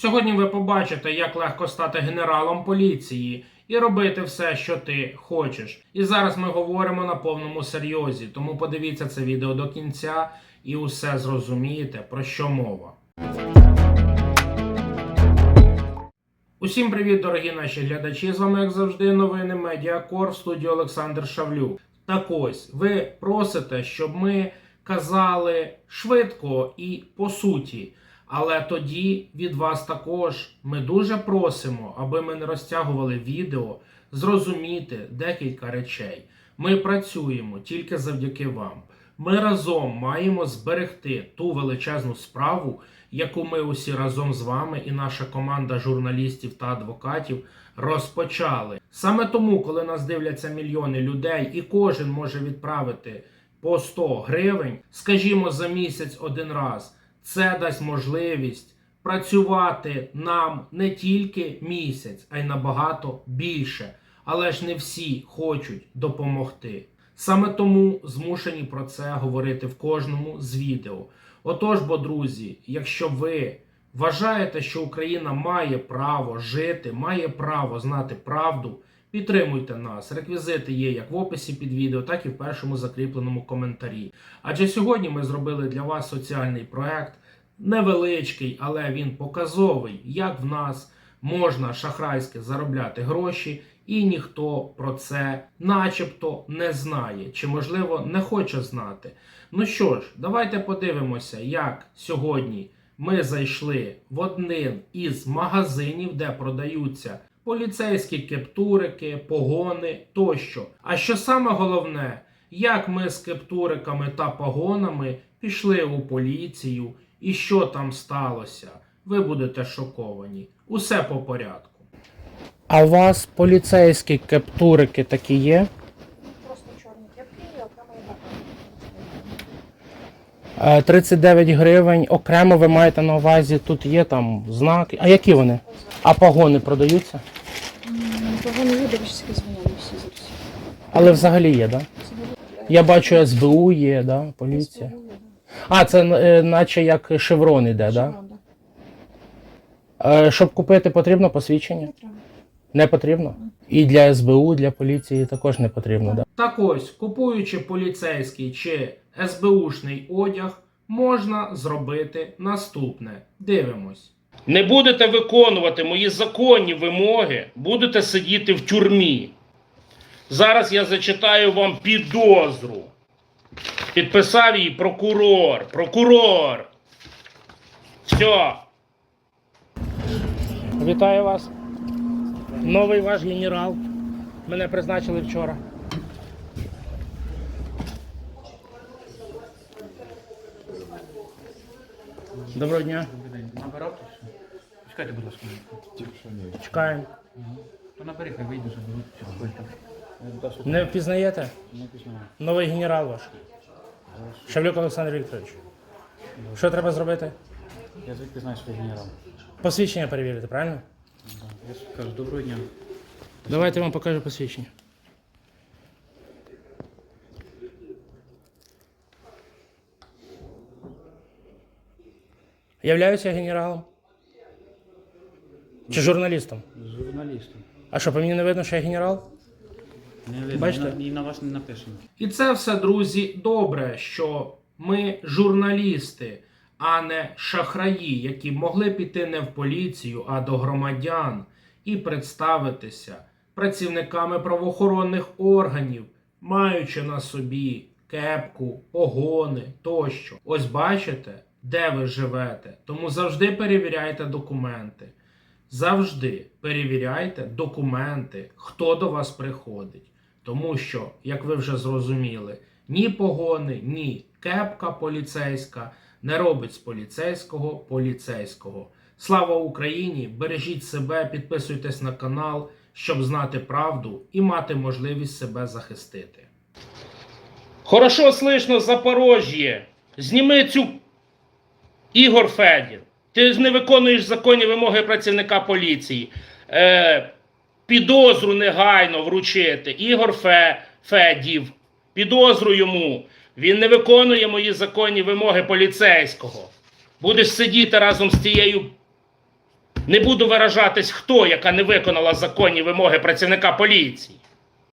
Сьогодні ви побачите, як легко стати генералом поліції і робити все, що ти хочеш. І зараз ми говоримо на повному серйозі, тому подивіться це відео до кінця і усе зрозумієте, про що мова. Усім привіт, дорогі наші глядачі! З вами, як завжди, новини Медіакор в студії Олександр Шавлюк. Так ось, ви просите, щоб ми казали швидко і по суті. Але тоді від вас також ми дуже просимо, аби ми не розтягували відео, зрозуміти декілька речей. Ми працюємо тільки завдяки вам. Ми разом маємо зберегти ту величезну справу, яку ми усі разом з вами і наша команда журналістів та адвокатів розпочали. Саме тому, коли нас дивляться мільйони людей, і кожен може відправити по 100 гривень, скажімо, за місяць один раз, це дасть можливість працювати нам не тільки місяць, а й набагато більше. Але ж не всі хочуть допомогти. Саме тому змушені про це говорити в кожному з відео. Отож, бо, друзі, якщо ви вважаєте, що Україна має право жити, має право знати правду, підтримуйте нас. Реквізити є як в описі під відео, так і в першому закріпленому коментарі. Адже сьогодні ми зробили для вас соціальний проект, невеличкий, але він показовий, як в нас можна шахрайськи заробляти гроші, і ніхто про це начебто не знає, чи можливо не хоче знати. Ну що ж, давайте подивимося, як сьогодні ми зайшли в один із магазинів, де продаються поліцейські кептурики, погони тощо. А що саме головне, як ми з кептуриками та погонами пішли у поліцію і що там сталося, ви будете шоковані. Усе по порядку. А у вас поліцейські кептурики такі є? Просто чорні кепки і окремо. Е, 39 гривень. Окремо ви маєте на увазі, тут є там знаки. А які вони? А погони продаються? Погано видивишся, звиняли всі зараз. Але взагалі є, так? Да? Я бачу СБУ є, да? поліція. А, це е, наче як шеврон іде, да? Е, щоб купити, потрібно посвідчення? Не. Не потрібно? І для СБУ, для поліції також не потрібно, да? Так ось, купуючи поліцейський чи СБУшний одяг, можна зробити наступне. Дивимось. Не будете виконувати мої законні вимоги, будете сидіти в тюрмі. Зараз я зачитаю вам підозру. Підписав її прокурор. Прокурор. Все. Вітаю вас. Новий ваш генерал. Мене призначили вчора. Доброго дня. Набирав? Чекайте, будь ласка. Чекаємо. То набери, хай вийде, щоб було. Не впізнаєте? Не пізнаю. Новий генерал ваш. Шевлюк Олександр Вікторович. Що треба зробити? Я звідки знаю, що я генерал. Посвідчення перевірити, правильно? Я ж кажу, доброго дня. Давайте я вам покажу посвідчення. Являюся генералом. Чи журналістом? Журналістом. А що, по мені не видно, що я генерал? Не видно, Бачите? і на, вас не написано. І це все, друзі, добре, що ми журналісти, а не шахраї, які могли піти не в поліцію, а до громадян і представитися працівниками правоохоронних органів, маючи на собі кепку, погони тощо. Ось бачите, де ви живете. Тому завжди перевіряйте документи. Завжди перевіряйте документи, хто до вас приходить. Тому що, як ви вже зрозуміли, ні погони, ні кепка поліцейська не робить з поліцейського поліцейського. Слава Україні! Бережіть себе, підписуйтесь на канал, щоб знати правду і мати можливість себе захистити. Хорошо слышно Запорожжя. Зніми цю Ігор Федір. Ти не виконуєш законні вимоги працівника поліції. Е, підозру негайно вручити. Ігор Фе, Федів. Підозру йому. Він не виконує мої законні вимоги поліцейського. Будеш сидіти разом з тією Не буду виражатись, хто яка не виконала законні вимоги працівника поліції.